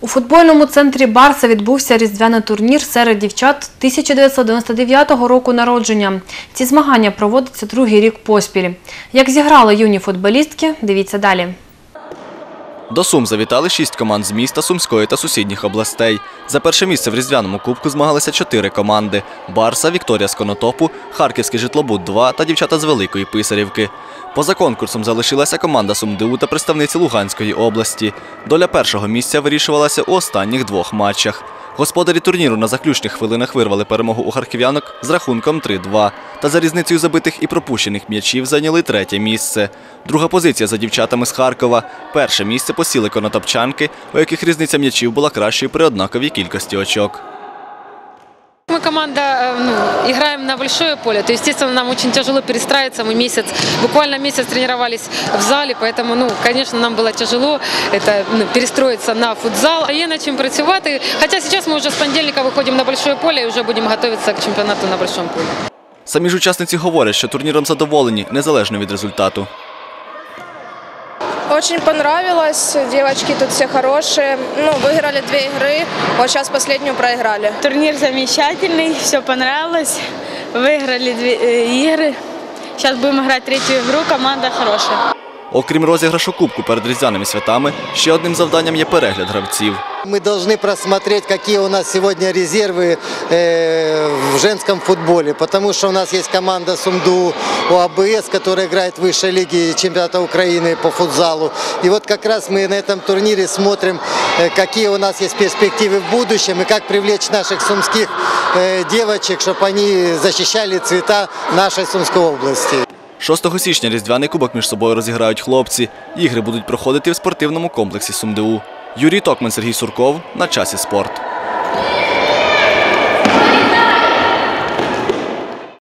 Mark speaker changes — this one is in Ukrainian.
Speaker 1: У футбольному центрі Барса відбувся різдвяний турнір серед дівчат 1999 року народження. Ці змагання проводяться другий рік поспіль. Як зіграли юні футболістки, дивіться далі.
Speaker 2: До Сум завітали шість команд з міста, Сумської та сусідніх областей. За перше місце в різдвяному кубку змагалися чотири команди: Барса, Вікторія з Конотопу, Харківський житлобуд 2 та дівчата з Великої Писарівки. Поза конкурсом залишилася команда СумДУ та представниці Луганської області. Доля першого місця вирішувалася у останніх двох матчах. Господарі турніру на заключних хвилинах вирвали перемогу у харків'янок з рахунком 3-2 Та за різницею забитих і пропущених м'ячів зайняли третє місце. Друга позиція за дівчатами з Харкова. Перше місце посіли конотопчанки, у яких різниця м'ячів була кращою при однаковій кількості очок.
Speaker 3: Мы команда, э, ну, играем на большое поле, то, естественно, нам очень тяжело перестраиваться. Мы месяц, буквально месяц тренировались в зале, поэтому, ну, конечно, нам было тяжело это, ну, перестроиться на футзал. А Є над чим працювати. Хоча сейчас мы уже с понедельника выходим на большое поле и уже будем готовиться к чемпионату на большом поле.
Speaker 2: Самі ж учасниці говорять, що турніром задоволені, незалежно від результату.
Speaker 4: Очень понравилось, девочки тут все хорошие. Ну, выиграли две игры, вот сейчас последнюю проиграли.
Speaker 5: Турнир замечательный, все понравилось. Выиграли две э, игры. Сейчас будем играть третью игру, команда хорошая.
Speaker 2: Окрім розіграшу кубку перед різдвяними святами, ще одним завданням є перегляд гравців.
Speaker 6: Мы должны просмотреть, какие у нас сегодня резервы э, в женском футболе, потому что у нас есть команда Сумду УАБС, которая играет в высшей лиге чемпионата Украины по футзалу. И вот как раз мы на этом турнире смотрим, э, какие у нас есть перспективы в будущем и как привлечь наших сумских э, девочек, чтобы они защищали цвета нашей Сумской области.
Speaker 2: 6 січня різдвяний кубок між собою розіграють хлопці. Ігри будуть проходити в спортивному комплексі СумДУ. Юрій Токман, Сергій Сурков. На часі спорт.